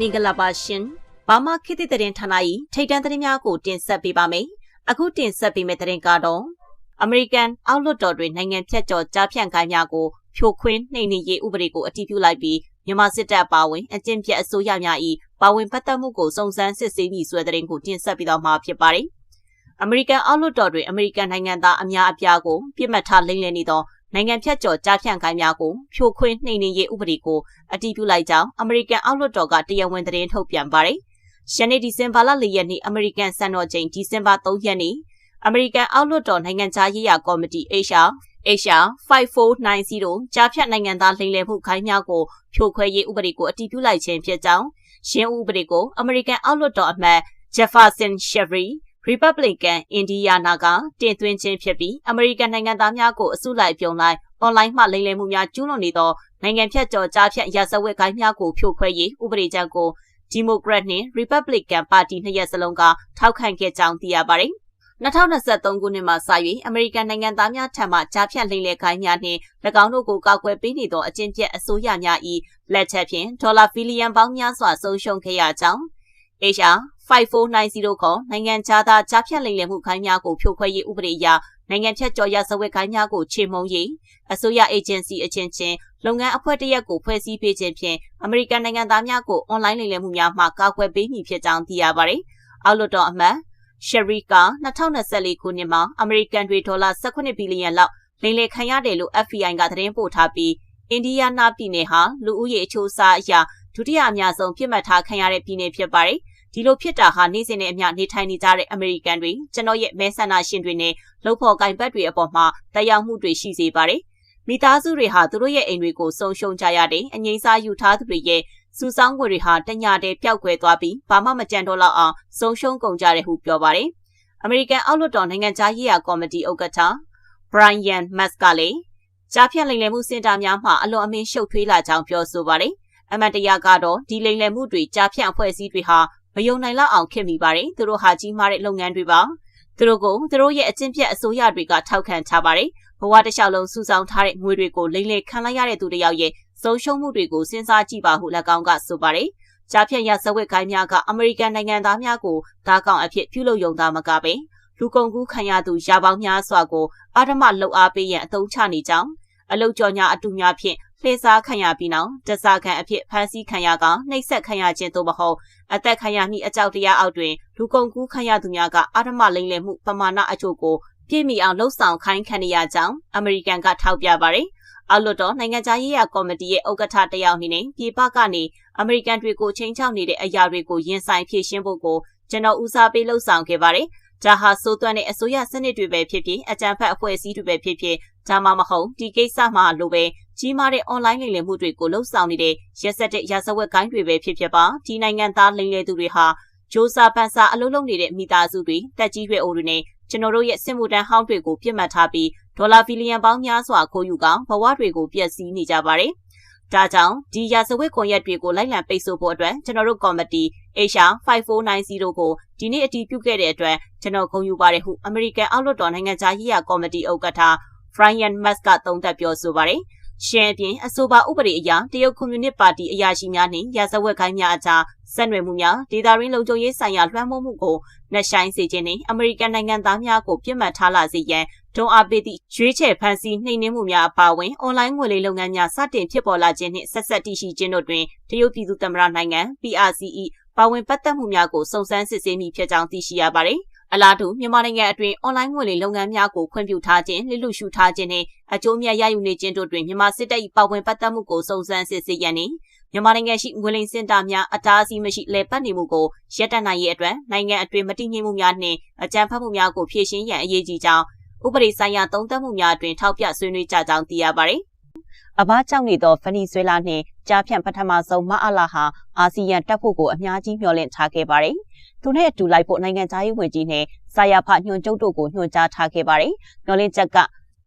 မင်္ဂလာပါရှင်။ဘာမခေတ်သစ်သတင်းဌာန၏ထိတ်တန့်သတင်းများကိုတင်ဆက်ပေးပါမယ်။အခုတင်ဆက်ပေးမယ့်သတင်းကတော့အမေရိကန်အောက်လွှတ်တော်တွင်နိုင်ငံဖြတ်ကျော်ကြားဖြန့်ခိုင်းများကိုဖြိုခွင်းနှိမ်နင်းရေးဥပဒေကိုအတည်ပြုလိုက်ပြီးမြန်မာစစ်တပ်ပါဝင်အကျင့်ပြတ်အစိုးရများ၏ပါဝင်ပတ်သက်မှုကိုစုံစမ်းစစ်ဆေးပြီးဆိုတဲ့သတင်းကိုတင်ဆက်ပေးတော့မှာဖြစ်ပါတယ်။အမေရိကန်အောက်လွှတ်တော်တွင်အမေရိကန်နိုင်ငံသားအများအပြားကိုပြစ်မှတ်ထားလိမ့်လည်နေသော နိုင်ငံဖြတ်ကျော်ကြားဖြန့်ခိုင်းများကိုဖြိုခွင်းနှိမ်နင်းရေးဥပဒေကိုအတည်ပြုလိုက်ကြောင်းအမေရိကန်အောက်လွှတ်တော်ကတရားဝင်သတင်းထုတ်ပြန်ပါတယ်။ရှနေ့ဒီဇင်ဘာလ၄ရက်နေ့အမေရိကန်စံတော်ချိန်ဒီဇင်ဘာ၃ရက်နေ့အမေရိကန်အောက်လွှတ်တော်နိုင်ငံခြားရေးရာကော်မတီ HR HR 5490ကြားဖြတ်နိုင်ငံသားလိမ်လည်မှုခိုင်းများကိုဖြိုခွဲရေးဥပဒေကိုအတည်ပြုလိုက်ခြင်းဖြစ်ကြောင်းရှင်းဥပဒေကိုအမေရိကန်အောက်လွှတ်တော်အမတ် Jefferson Chevry Republican Indiana ကတင်သွင်းခြင်းဖြစ်ပြီးအမေရိကန်နိုင်ငံသားများကိုအစုလိုက်ပြုံလိုက်အွန်လိုင်းမှလိမ်လည်မှုများကျူးလွန်နေသောနိုင်ငံဖြတ်ကျော်ကြားဖြတ်ရာဇဝတ်ကိုင်းများကိုဖြိုခွဲရေးဥပဒေကြမ်းကိုဒီမိုကရက်နှင့် Republican ပါတီနှစ်ရပ်စလုံးကထောက်ခံခဲ့ကြောင်းသိရပါတယ်။2023ခုနှစ်မှာစ၍အမေရိကန်နိုင်ငံသားများထံမှကြားဖြတ်လိမ်လည်ခိုင်းများနှင့်၎င်းတို့ကိုကောက်ွယ်ပေးနေသောအကျင့်ပြတ်အစိုးရများ၏လက်ချက်ဖြင့်ဒေါ်လာဘီလီယံပေါင်းများစွာဆုံးရှုံးခဲ့ရကြောင်း HR 5490ခေါ်နိုင်ငံခြားသားကြားဖြတ်လိမ်လည်မှုခိုင်းများကိုဖြိုခွဲရေးဥပဒေအရနိုင်ငံဖြတ်ကျော်ရဇဝတ်ခိုင်းများကိုချေမှုန်းရေးအစိုးရအေဂျင်စီအချင်းချင်းလုပ်ငန်းအဖွဲ့တရက်ကိုဖွဲ့စည်းပေးခြင်းဖြင့်အမေရိကန်နိုင်ငံသားများကိုအွန်လိုင်းလိမ်လည်မှုများမှကာကွယ်ပေးမည်ဖြစ်ကြောင်းသိရပါတယ်။အောက်လွှတ်တော်အမတ်ရှယ်ရီက2024ခုနှစ်မှာအမေရိကန်တွေဒေါ်လာ18ဘီလီယံလောက်လိမ်လည်ခံရတယ်လို့ FBI ကသတင်းပို့ထားပြီးအိန္ဒိယနာပြည်နယ်ဟာလူဦးရေအချိုးအစားအရာဒုတိယအများဆုံးပြစ်မှတ်ထားခံရတဲ့ပြည်နယ်ဖြစ်ပါတယ်။ ဒီလိုဖြစ်တာဟာနေ့စဉ်နဲ့အမျှနေထိုင်နေကြတဲ့အမေရိကန်တွေကျွန်တော်ရဲ့မဲဆန္ဒရှင်တွေနဲ့လှုပ်ဖော်ကင်ဘတ်တွေအပေါ်မှာတရားမှုတွေရှိစေပါတယ်။မိသားစုတွေဟာသူတို့ရဲ့အိမ်တွေကိုဆုံးရှုံးကြရတဲ့အငိမ့်စားယူထားသူတွေရဲ့စူဆောင်းငွေတွေဟာတညတည်းပျောက်ကွယ်သွားပြီးဘာမှမကြံတော့လောက်အောင်ဆုံးရှုံးကုန်ကြတယ်ဟုပြောပါတယ်။အမေရိကန်အောက်လွှတ်တော်နိုင်ငံသားရေးရာကော်မတီဥက္ကဋ္ဌ Brian Musk ကလည်းကြားဖြတ်လိမ်လည်မှုစင်တာများမှာအလွန်အမင်းရှုပ်ထွေးလာကြောင်းပြောဆိုပါတယ်။အမတ်တရားကတော့ဒီလိမ်လည်မှုတွေကြားဖြတ်အဖွဲ့အစည်းတွေဟာ မယုံနိုင်လောက်အောင်ခင်မိပါတယ်သူတို့ဟာကြီးမားတဲ့လုပ်ငန်းတွေပါသူတို့ကိုသူတို့ရဲ့အကျင့်ပြတ်အစိုးရတွေကထောက်ခံချပါတယ်ဘဝတစ်လျှောက်လုံးစုဆောင်းထားတဲ့ငွေတွေကိုလိမ့်လေခံလိုက်ရတဲ့သူတယောက်ရဲ့ဆုံးရှုံးမှုတွေကိုစဉ်းစားကြည့်ပါဟု၎င်းကဆိုပါတယ်ကြားဖြတ်ရဇဝတ်ကိုင်းများကအမေရိကန်နိုင်ငံသားများကိုဓာတ်ကောင်အဖြစ်ပြုလုပ်ယုံသားမကပဲလူကုန်ကူးခံရသူရာပေါင်းများစွာကိုအာဓမလှုပ်အားပေးရန်အသုံးချနေကြောင်းအလုတ်ကြော်ညာအတူများဖြင့် လှည့်စားခံရပြီးနောက်တစားခံအဖြစ်ဖမ်းဆီးခံရကနှိပ်စက်ခံရခြင်းသို့မဟုတ်အသက်ခံရမိအကြောက်တရားအောက်တွင်လူကုန်ကူးခံရသူများကအာဓမလိမ့်လည်မှုပမာဏအချို့ကိုပြည့်မီအောင်လှုပ်ဆောင်ခိုင်းခံရကြောင်းအမေရိကန်ကထောက်ပြပါတယ်။အောက်လွှတ်တော်နိုင်ငံခြားရေးရာကော်မတီရဲ့ဥက္ကဋ္ဌတယောက်အနေနဲ့ပြည်ပကနေအမေရိကန်တွေကိုချိန်ချောက်နေတဲ့အရာတွေကိုရင်ဆိုင်ဖြေရှင်းဖို့ကိုကျွန်တော်ဦးစားပေးလှုပ်ဆောင်ခဲ့ပါတယ်။ ဒါဟာစိုးသွမ်းတဲ့အစိုးရစနစ်တွေပဲဖြစ်ဖြစ်အကြံဖက်အဖွဲ့အစည်းတွေပဲဖြစ်ဖြစ်ဒါမှမဟုတ်ဒီကိစ္စမှာလိုပဲကြီးမားတဲ့ online လိမ်လည်မှုတွေကိုလှုပ်ဆောင်နေတဲ့ရက်စက်တဲ့ရာဇဝတ်ကိုင်းတွေပဲဖြစ်ဖြစ်ပါဒီနိုင်ငံသားလိမ်လည်သူတွေဟာဂျိုးစာပန်စာအလုံးလုံးနေတဲ့မိသားစုတွေတက်ကြီးရွယ်အိုတွေနဲ့ကျွန်တော်တို့ရဲ့စစ်မှုထမ်းဟောင်းတွေကိုပြစ်မှတ်ထားပြီးဒေါ်လာဘီလီယံပေါင်းများစွာခိုးယူကဘဝတွေကိုပျက်စီးနေကြပါတယ်။ဒါကြောင့်ဒီရာဇဝတ်ကွန်ရက်တွေကိုလိုက်လံပိတ်ဆို့ဖို့အတွက်ကျွန်တော်တို့ကော်မတီ HR 5490ကိုဒီနေ့အတည်ပြုခဲ့တဲ့အတွက်ကျွန်တော်ဂုဏ်ယူပါတယ်ဟုအမေရိကန်အောက်လွှတ်တော်နိုင်ငံသားရေးရာကော်မတီဥက္ကဋ္ဌ Brian Musk ကသုံးသပ်ပြောဆိုပါတယ်။ရှမ်းအပြင်အဆိုပါဥပဒေအရတရုတ်ကွန်မြူနစ်ပါတီအရာရှိများနှင့်ရာဇဝတ်ခိုင်းများအကြားဆက်နွယ်မှုများဒေသရင်းလုံခြုံရေးဆိုင်ရာလွှမ်းမိုးမှုကိုနှက်ဆိုင်စေခြင်းနှင့်အမေရိကန်နိုင်ငံသားများကိုပြစ်မှတ်ထားလာစေရန်ဒုံအားပေးသည့်ရွေးချယ်ဖန်ဆီးနှိမ်နင်းမှုများအပါအဝင်အွန်လိုင်းငွေလိမ်လုပ်ငန်းများစတင်ဖြစ်ပေါ်လာခြင်းနှင့်ဆက်ဆက်တည်ရှိခြင်းတို့တွင်တရုတ်ပြည်သူ့သမ္မတနိုင်ငံ PRCE ပါဝင်ပတ်သက်မှုများကိုစုံစမ်းစစ်ဆေးမိဖြစ်ကြောင်းသိရှိရပါသည်အလားတူမြန်မာနိုင်ငံအတွင်းအွန်လိုင်းငွေလိမ်လုပ်ငန်းများကိုခွင့်ပြုထားခြင်းလစ်လူရှုထားခြင်းနဲ့အကျိုးမြတ်ရယူနေခြင်းတို့တွင်မြန်မာစစ်တပ်၏ပါဝင်ပတ်သက်မှုကိုစုံစမ်းစစ်ဆေးရန်နှင့်မြန်မာနိုင်ငံရှိငွေလိမ်စင်တာများအတားအဆီးမရှိလဲပတ်နေမှုကိုရပ်တန့်နိုင်ရေးအတွက်နိုင်ငံအတွင်းမတည်ငြိမ်မှုများနှင့်အကြမ်းဖက်မှုများကိုဖြေရှင်းရန်အရေးကြီးကြောင်းဥပဒေဆိုင်ရာသုံးသပ်မှုများအတွင်ထောက်ပြဆွေးနွေးကြကြောင်းသိရပါသည် အဘာကြောင့်နေသောဗနီဇွဲလားနှင့်ကြားဖြန့်ပထမဆုံးမအလာဟာအာဆီယံတပ်ဖို့ကိုအများကြီးမျှော်လင့်ထားခဲ့ပါတယ်။သူနဲ့အတူလိုက်ဖို့နိုင်ငံသားရေးဝန်ကြီးနဲ့စာယာဖညွှန်ချုပ်တို့ကိုညွှန်ကြားထားခဲ့ပါတယ်။မျှော်လင့်ချက်က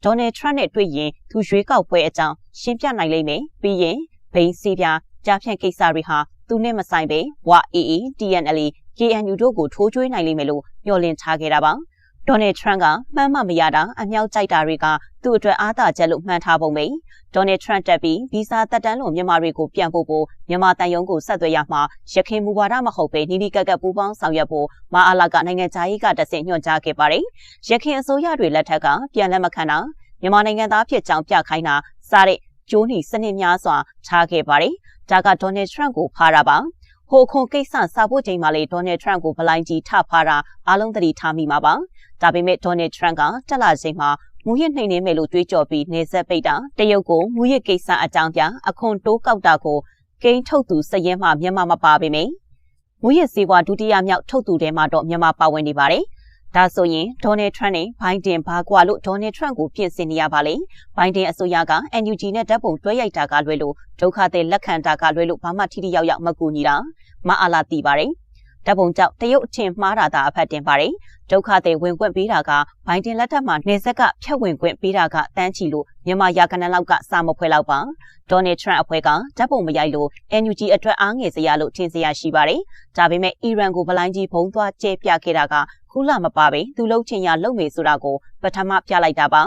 ဒေါ်နယ်ထရန့်နဲ့တွေ့ရင်သူရွေးကောက်ပွဲအကြောင်းရှင်းပြနိုင်လိမ့်မယ်။ပြီးရင်ဘိန်းစီးပြားကြားဖြန့်ကိစ္စတွေဟာသူနဲ့မဆိုင်ပဲဝ AA TNL KNU တို့ကိုထိုးကျွေးနိုင်လိမ့်မယ်လို့မျှော်လင့်ထားခဲ့တာပါ။ ဒေါ်နယ်ထရန့်ကမှန်းမမရတာအမြောက်ကြိုက်တာတွေကသူ့အတွက်အားသာချက်လို့မှန်းထားပုံပဲဒေါ်နယ်ထရန့်တက်ပြီးဗီဇာတက်တန်းလို့မြန်မာတွေကိုပြန်ပို့ဖို့မြန်မာတန်ယုံကိုဆက်သွယ်ရမှာရခိုင်မူဝါဒမဟုတ်ပဲနီးနီးကပ်ကပ်ပူးပေါင်းဆောင်ရွက်ဖို့မအားလာကနိုင်ငံသားရေးကတဆင့်ညွှန်ကြားခဲ့ပါတယ်ရခိုင်အစိုးရတွေလက်ထက်ကပြန်လက်မခံတာမြန်မာနိုင်ငံသားဖြစ်ကြောင်းပြခိုင်းတာစတဲ့ကျိုးနီစနစ်များစွာထားခဲ့ပါတယ်ဒါကဒေါ်နယ်ထရန့်ကိုဖားတာပါ ဟိုခွန်ကိစ္စစာဖို့ချိန်မှာလေဒေါ်နယ်ထရန့်ကိုဗလိုင်းကြီးထဖားတာအားလုံးသတိထားမိမှာပါဒါပေမဲ့ဒေါ်နယ်ထရန့်ကတက်လာချိန်မှာမူရစ်နှိမ်နှင်းမယ်လို့တွေးကြော်ပြီးနေဆက်ပိတ်တာတရုတ်ကိုမူရစ်ကိစ္စအကြောင်းပြအခွန်တိုးကောက်တာကိုကိန်းထုတ်သူစည်ရင်မှမြန်မာမပါပေမယ့်မူရစ်စီဝါဒုတိယမြောက်ထုတ်သူထဲမှာတော့မြန်မာပါဝင်နေပါတယ် ဒါဆိုရင်ဒေါ်နယ်ထရန့်နဲ့ဘိုင်ဒန်ဘာကွာလို့ဒေါ်နယ်ထရန့်ကိုပြင်ဆင်နေရပါလေ။ဘိုင်ဒန်အစိုးရက NUG နဲ့ဓာတ်ပုံတွဲရိုက်တာကလွဲလို့ဒုက္ခသည်လက်ခံတာကလွဲလို့ဘာမှထိထိရောက်ရောက်မကူညီတာမအားလာတည်ပါတယ်။ဓာတ်ပုံကြောင့်တရုတ်အထင်မှားတာသာအဖက်တင်ပါတယ်။ဒုက္ခသည်ဝင်ခွင့်ပေးတာကဘိုင်ဒန်လက်ထက်မှာနေဆက်ကဖြတ်ဝင်ခွင့်ပေးတာကတန်းချီလို့မြန်မာရာကနန်းလောက်ကစာမဖွဲလောက်ပါ။ဒေါ်နယ်ထရန့်အဖွဲ့ကဓာတ်ပုံမရိုက်လို့ NUG အတွက်အားငယ်စရာလို့ထင်စရာရှိပါတယ်။ဒါပေမဲ့အီရန်ကိုဗလိုင်းကြီးဘုံသွားကျဲပြခဲ့တာက ခုလမပါပဲသူလုံးချင်ရလုံမေဆိုတာကိုပထမပြလိုက်တာပါ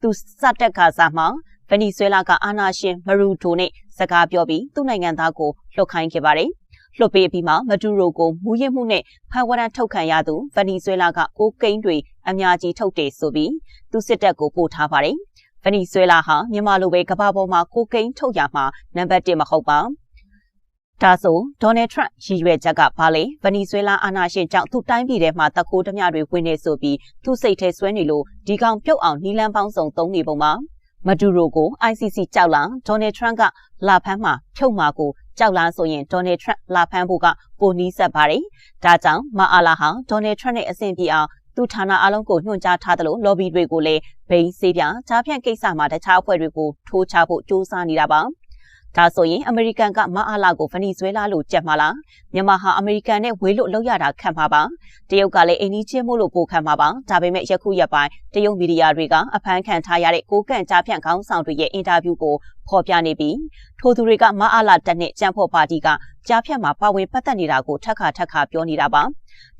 သူစတက်ကစားမှာဗနီဇွဲလားကအာနာရှင်မရူတိုနဲ့စကားပြောပြီးသူ့နိုင်ငံသားကိုလှုပ်ခိုင်းခဲ့ပါတယ်လွှတ်ပေးပြီးမှမဒူရိုကိုမူရစ်မှုနဲ့ဖန်ဝရန်ထုတ်ခံရသူဗနီဇွဲလားကကိုကိန်းတွေအများကြီးထုတ်တယ်ဆိုပြီးသူစစ်တပ်ကိုပို့ထားပါတယ်ဗနီဇွဲလားဟာမြန်မာလိုပဲကမ္ဘာပေါ်မှာကိုကိန်းထုတ်ရမှာနံပါတ်1မဟုတ်ပါ ဒါဆိုဒေါ်နယ်ထရန့်ရည်ရွယ်ချက်ကဘာလဲဗနီဇွဲလားအာဏာရှင်ကြောင့်သူ့တိုင်းပြည်ထဲမှာတခိုးဓမြတွေဝင်နေဆိုပြီးသူ့စိတ်ထဲဆွဲနေလို့ဒီကောင်ပြုတ်အောင်နီလန်းပေါင်းစုံသုံးနေပုံမှာမဒူရိုကို ICC ကြောက်လာဒေါ်နယ်ထရန့်ကလာဖမ်းမှာဖြုတ်မှာကိုကြောက်လာဆိုရင်ဒေါ်နယ်ထရန့်လာဖမ်းဖို့ကပိုနီးစပ်ပါတယ်။ဒါကြောင့်မအားလာဟာဒေါ်နယ်ထရန့်နဲ့အဆင်ပြေအောင်သူဌာနအလုံးကိုညွှန်ကြားထားသလို lobby တွေကိုလည်းဘိန်းစေးပြကြားဖြန့်ကိစ္စမှာတခြားအဖွဲ့တွေကိုထိုးချဖို့စ조사နေတာပါ။ ဒါဆိုရင်အမေရိကန်ကမအားလာကိုဗနီဇွဲလားလို့ကြက်မှာလားမြန်မာဟာအမေရိကန်နဲ့ဝေးလို့လောက်ရတာခံမှာပါတရုတ်ကလည်းအိန္ဒိချင်းမို့လို့ပိုခံမှာပါဒါပေမဲ့ယခုရက်ပိုင်းတရုတ်မီဒီယာတွေကအဖမ်းခံထားရတဲ့ကိုကန့်ကြားဖြန့်ခေါင်းဆောင်တွေရဲ့အင်တာဗျူးကိုဖော်ပြနေပြီးထိုသူတွေကမအားလာတက်နဲ့ကြံ့ဖို့ပါတီကကြားဖြန့်မှာပါဝင်ပတ်သက်နေတာကိုထက်ခါထက်ခါပြောနေတာပါ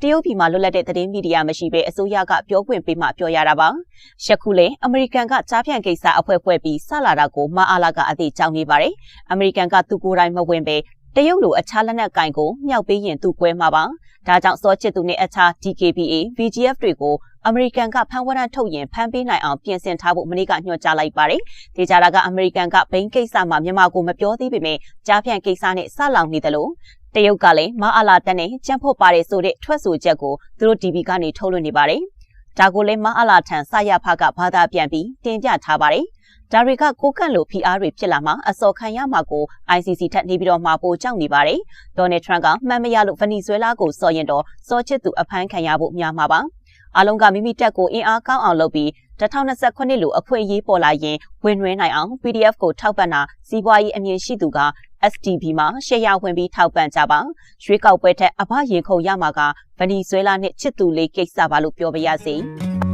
တရုတ်ပြည်မှာလွတ်လပ်တဲ့သတင်းမီဒီယာမရှိဘဲအစိုးရကပြောခွင့်ပေးမှပြောရတာပါ။ယခုလေအမေရိကန်ကကြားဖြန့်ကိစ္စအဖွဲ့ဖွဲ့ပြီးဆလာတာကိုမအားလာကအသေးကြောင်းနေပါတယ်။အမေရိကန်ကသူကိုယ်တိုင်မဝင်ပဲတရုတ်လိုအခြားလက်နက်ကင်ကိုမြောက်ပေးရင်သူကွဲမှာပါ။ဒါကြောင့်စောချစ်သူနဲ့အခြား DKBA, VGF တွေကိုအမေရိကန်ကဖမ်းဝရမ်းထုတ်ရင်ဖမ်းပေးနိုင်အောင်ပြင်ဆင်ထားဖို့မနေ့ကညွှန်ကြားလိုက်ပါတယ်။ဒေကြတာကအမေရိကန်ကဘိန်းကိစ္စမှာမြန်မာကိုမပြောသေးပေမဲ့ကြားဖြန့်ကိစ္စနဲ့ဆလောင်နေတယ်လို့ တရုတ်ကလည်းမအားလာတန်းနဲ့ကြံ့ဖို့ပါတယ်ဆိုတဲ့ထွက်ဆိုချက်ကိုသူတို့ TV ကနေထုတ်လွှင့်နေပါတယ်။ဒါကိုလည်းမအားလာထံစရဖကဘာသာပြန်ပြီးတင်ပြထားပါတယ်။ဒါတွေကကိုကန့်လို PR တွေဖြစ်လာမှအစော်ခံရမှာကို ICC ထက်နေပြီးတော့မှပိုကြောက်နေပါတယ်။ဒေါ်နယ်ထရန့်ကမှန်မရလို့ဗနီဇွဲလားကိုစော်ရင်တော့စော်ချစ်သူအဖမ်းခံရဖို့များမှာပါ။အလုံးကမိမိတက်ကိုအင်အားကောင်းအောင်လုပ်ပြီး2029လိုအခွင့်အရေးပေါ်လာရင်ဝင်နှွှဲနိုင်အောင် PDF ကိုထောက်ပံ့တာစီးပွားရေးအမြင်ရှိသူက STB မှာရှယ်ယာဝင်ပြီးထောက်ပံ့ကြပါရွေးကောက်ပွဲထက်အဘရင်ခုန်ရမှာကဗနီဇွဲလားနဲ့ချစ်သူလေးကိစ္စပါလို့ပြောပါရစေ။